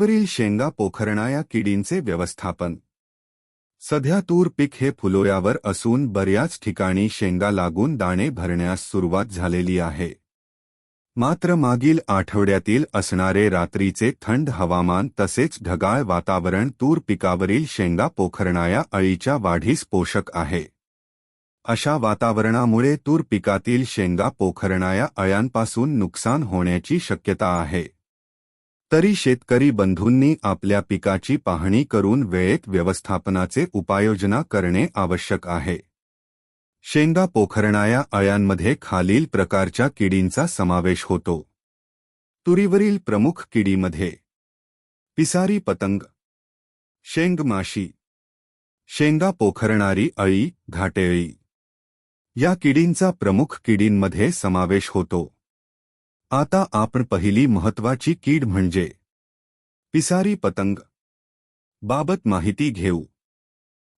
जमिनीवरील शेंगा पोखरणाया किडींचे व्यवस्थापन. सध्या तूर पीक हे फुलोयावर असून बऱ्याच ठिकाणी शेंगा लागून दाणे भरण्यास सुरुवात झालेली आहे. मात्र मागील आठवड्यातील असणारे रात्रीचे थंड हवामान तसेच ढगाळ वातावरण तूर पिकावरील शेंगा पोखरणाया अळीच्या वाढीस पोषक आहे. अशा वातावरणामुळे तूर पिकातील शेंगा पोखरणाया अळ्यांपासून नुकसान होण्याची शक्यता आहे. तरी शेतकरी बंधूंनी आपल्या पिकाची पाहणी करून वेळेत व्यवस्थापनाचे उपाययोजना करणे आवश्यक आहे. शेंगा पोखरणाया अळ्यांमध्ये खालील प्रकारच्या किडींचा समावेश होतो. तुरीवरील प्रमुख किडीमध्ये पिसारी पतंग शेंग माशी शेंगा पोखरणारी अळी घाटेळी या किडींचा प्रमुख किडींमध्ये समावेश होतो. आता आपण पहिली महत्वाची कीड म्हणजे पिसारी पतंग. बाबत माहिती घेऊ.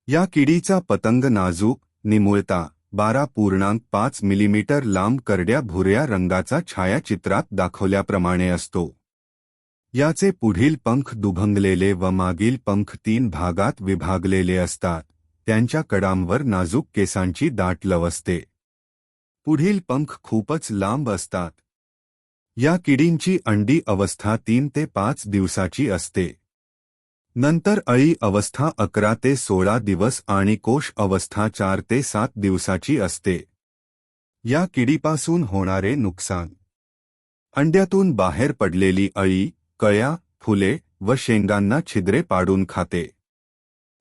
या किडीचा पतंग नाजूक निमुळता बारा पूर्णांक पाच मिलीमीटर लांब करड्या भुऱ्या रंगाचा छायाचित्रात दाखवल्याप्रमाणे असतो. याचे पुढील पंख दुभंगलेले व मागील पंख तीन भागात विभागलेले असतात. त्यांच्या कडांवर नाजूक केसांची दाट लव असते पुढील पंख खूपच लांब असतात. या किडींची अंडी अवस्था तीन ते पाच दिवसाची असते. नंतर अळी अवस्था अकरा ते सोळा दिवस आणि कोश अवस्था चार ते सात दिवसाची असते. या किडीपासून होणारे नुकसान. अंड्यातून बाहेर पडलेली अळी कळ्या फुले व शेंगांना छिद्रे पाडून खाते.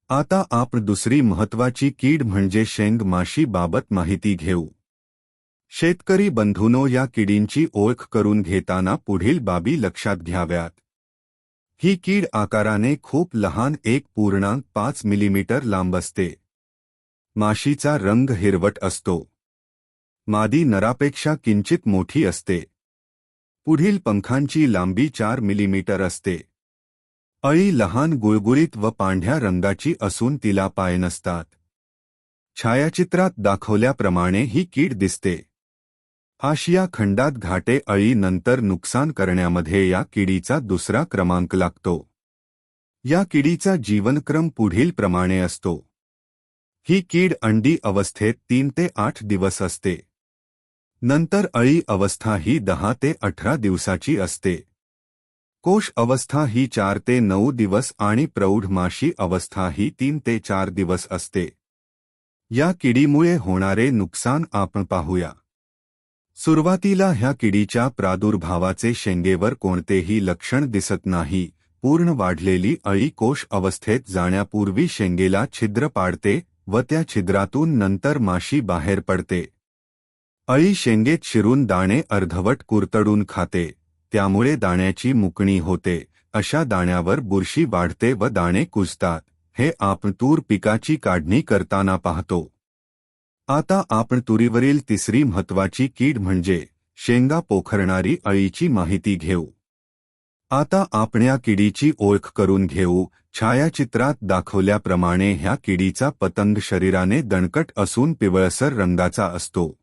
आता आपण दुसरी महत्वाची कीड म्हणजे शेंग माशी बाबत माहिती घेऊ. शेतकरी बंधूनो या किडींची ओळख करून घेताना पुढील बाबी लक्षात घ्याव्यात. ही कीड आकाराने खूप लहान एक पूर्णांक पाच मिलीमीटर लांब असते. माशीचा रंग हिरवट असतो. मादी नरापेक्षा किंचित मोठी असते. पुढील पंखांची लांबी चार मिलीमीटर असते. अळी लहान गुळगुळीत व पांढ्या रंगाची असून तिला पाय नसतात. छायाचित्रात दाखवल्याप्रमाणे ही कीड दिसते. आशिया खंडात घाटे अळी नंतर नुकसान करण्यामध्ये या किडीचा दुसरा क्रमांक लागतो. या किडीचा जीवनक्रम पुढील प्रमाणे असतो. ही कीड अंडी अवस्थेत तीन ते आठ दिवस असते. नंतर अळी अवस्था ही दहा ते अठरा दिवसाची असते. कोश अवस्था ही चार ते नऊ दिवस आणि प्रौढ माशी अवस्था ही तीन ते चार दिवस असते. या किडीमुळे होणारे नुकसान आपण पाहूया. सुरुवातीला ह्या किडीच्या प्रादुर्भावाचे शेंगेवर कोणतेही लक्षण दिसत नाही. पूर्ण वाढलेली अळी कोश अवस्थेत जाण्यापूर्वी शेंगेला छिद्र पाडते व त्या छिद्रातून नंतर माशी बाहेर पडते. अळी शेंगेत शिरून दाणे अर्धवट कुरतडून खाते. त्यामुळे दाण्याची मुकणी होते. अशा दाण्यावर बुरशी वाढते व दाणे कुजतात. हे आपण तूर पिकाची काढणी करताना पाहतो. आता आपण तुरीवरील तिसरी महत्वाची कीड म्हणजे शेंगा पोखरणारी अळीची माहिती घेऊ. आता आपण या किडीची ओळख करून घेऊ. छायाचित्रात दाखवल्याप्रमाणे ह्या किडीचा पतंग शरीराने दणकट असून पिवळसर रंगाचा असतो.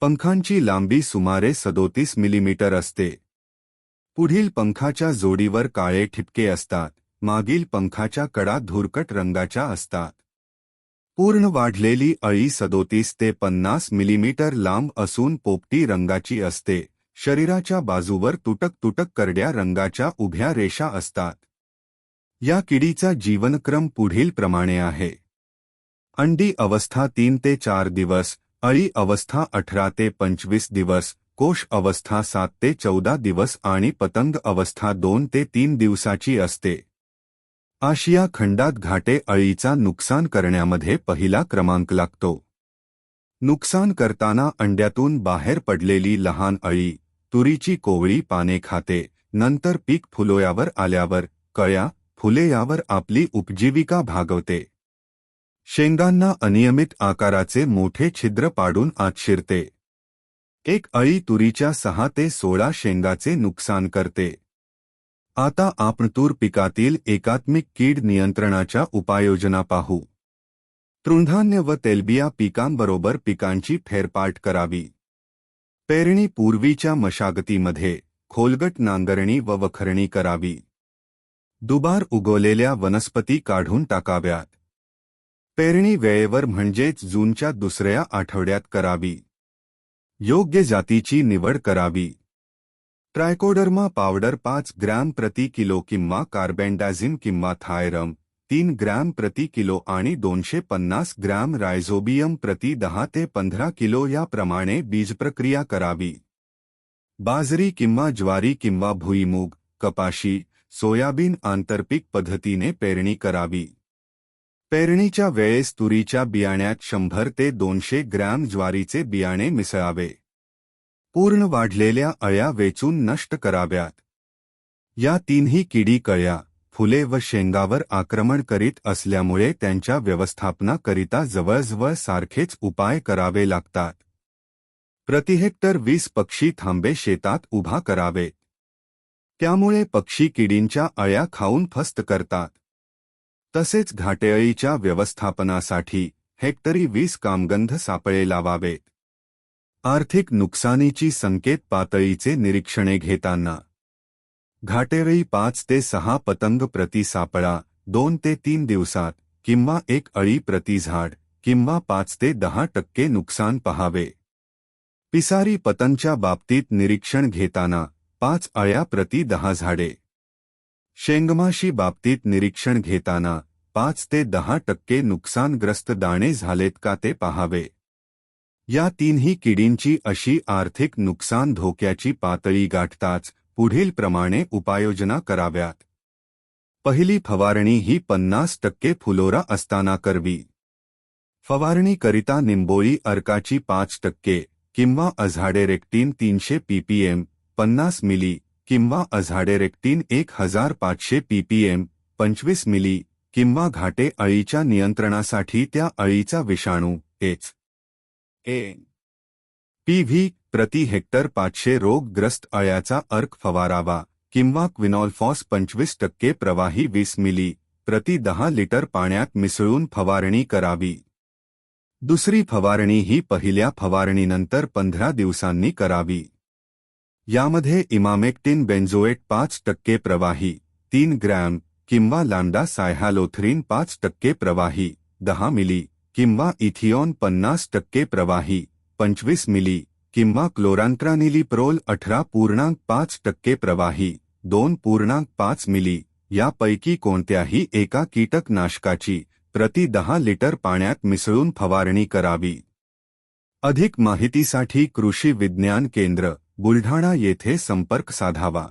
पंखांची लांबी सुमारे सदोतीस मिलीमीटर असते. पुढील पंखाच्या जोडीवर काळे ठिपके असतात. मागील पंखाच्या कडा धुरकट रंगाच्या असतात. पूर्ण वाढलेली अळी सदोतीस ते पन्नास मिलीमीटर लांब असून पोपटी रंगाची असते. शरीराच्या बाजूवर तुटक तुटक करड्या रंगाच्या उभ्या रेषा असतात. या किडीचा जीवनक्रम पुढील प्रमाणे आहे. अंडी अवस्था तीन ते चार दिवस अळी अवस्था अठरा ते पंचवीस दिवस कोश अवस्था सात ते चौदा दिवस आणि पतंग अवस्था दोन ते तीन दिवसाची असते. आशिया खंडात घाटे अळीचा नुकसान करण्यामध्ये पहिला क्रमांक लागतो. नुकसान करताना अंड्यातून बाहेर पडलेली लहान अळी तुरीची कोवळी पाने खाते नंतर पीक फुलोयावर आल्यावर कळ्या फुले यावर आपली उपजीविका भागवते. शेंगांना अनियमित आकाराचे मोठे छिद्र पाडून आत शिरते. एक अळी तुरीच्या सहा ते सोळा शेंगाचे नुकसान करते. आता आपण तूर पिकातील एकात्मिक कीड नियंत्रणाच्या उपाययोजना पाहू. तृणधान्य व तेलबिया पिकांबरोबर पिकांची फेरपाट करावी. पेरणी पूर्वीच्या मशागतीमध्ये खोलगट नांगरणी व वखरणी करावी. दुबार उगवलेल्या वनस्पती काढून टाकाव्यात. पेरणी वेळेवर म्हणजेच जूनच्या दुसऱ्या आठवड्यात करावी. योग्य जातीची निवड करावी. ट्रायकोडर्मा पावडर पाच ग्रॅम प्रति किलो किंवा कार्बेंडाझिम किंवा थायरम तीन ग्रॅम प्रति किलो आणि दोनशे पन्नास ग्रॅम रायझोबियम प्रति दहा ते पंधरा किलो याप्रमाणे बीजप्रक्रिया करावी. बाजरी किंवा ज्वारी किंवा भुईमूग, कपाशी, सोयाबीन आंतरपीक पद्धतीने पेरणी करावी. पेरणीच्या वेळेस तुरीच्या बियाण्यात शंभर ते दोनशे ग्रॅम ज्वारीचे बियाणे मिसळावे. पूर्ण वाढलेल्या अळ्या वेचून नष्ट कराव्यात. या तीनही किडी कळ्या फुले व शेंगावर आक्रमण करीत असल्यामुळे त्यांच्या व्यवस्थापनाकरिता जवळजवळ सारखेच उपाय करावे लागतात. प्रति हेक्टर वीस पक्षी थांबे शेतात उभा करावे त्यामुळे पक्षी किडींच्या अळ्या खाऊन फस्त करतात. तसेच घाटेअळीच्या व्यवस्थापनासाठी हेक्टरी वीस कामगंध सापळे लावावेत. आर्थिक नुकसानीची संकेत पातळीचे निरीक्षणे घेताना. घाटेअळी पाच ते सहा पतंग प्रति सापळा दोन ते तीन दिवसात किंवा एक अळी प्रति झाड किंवा पाच ते दहा टक्के नुकसान पहावे. पिसारी पतंगच्या बाबतीत निरीक्षण घेताना पाच अळ्या प्रति दहा झाडे. शेंगमाशी बाबतीत निरीक्षण घेताना पाच ते दहा टक्के नुकसानग्रस्त दाणे झालेत का ते पहावे. या तीनही किडींची अशी आर्थिक नुकसान धोक्याची पातळी गाठताच पुढील प्रमाणे उपाययोजना कराव्यात. पहिली फवारणी ही पन्नास टक्के फुलोरा असताना करवी. फवारणीकरिता निंबोळी अर्काची पाच टक्के किंवा अझाडेरेक्टीन तीनशे पीपीएम पन्नास मिली किंवा अझाडेरेक्टीन एक हजार पाचशे पीपीएम पंचवीस मिली किंवा घाटे अळीच्या नियंत्रणासाठी त्या अळीचा विषाणू एच. ए. पी व्ही प्रति हेक्टर पाचशे रोगग्रस्त अळ्याचा अर्क फवारावा. किंवा क्विनॉल्फॉस पंचवीस टक्के प्रवाही वीस मिली. प्रति दहा लिटर पाण्यात मिसळून फवारणी करावी. दुसरी फवारणी ही पहिल्या फवारणीनंतर पंधरा दिवसांनी करावी. यामध्ये इमामेक्टिन बेन्झोएट पाच टक्के प्रवाही, तीन ग्रॅम, किंवा लांडा सायहालोथ्रीन पाच टक्के प्रवाही, दहा मिली. किंवा इथिओन पन्नास टक्के प्रवाही, पंचवीस मिली किंवा क्लोरांट्रानिलिप्रोल अठरा पूर्णांक पाच टक्के प्रवाही, दोन पूर्णांक पाच मिली, यापैकी कोणत्याही एका कीटकनाशकाची प्रति दहा लिटर पाण्यात मिसळून फवारणी करावी. अधिक माहितीसाठी कृषी विज्ञान केंद्र, बुलढाणा येथे संपर्क साधावा.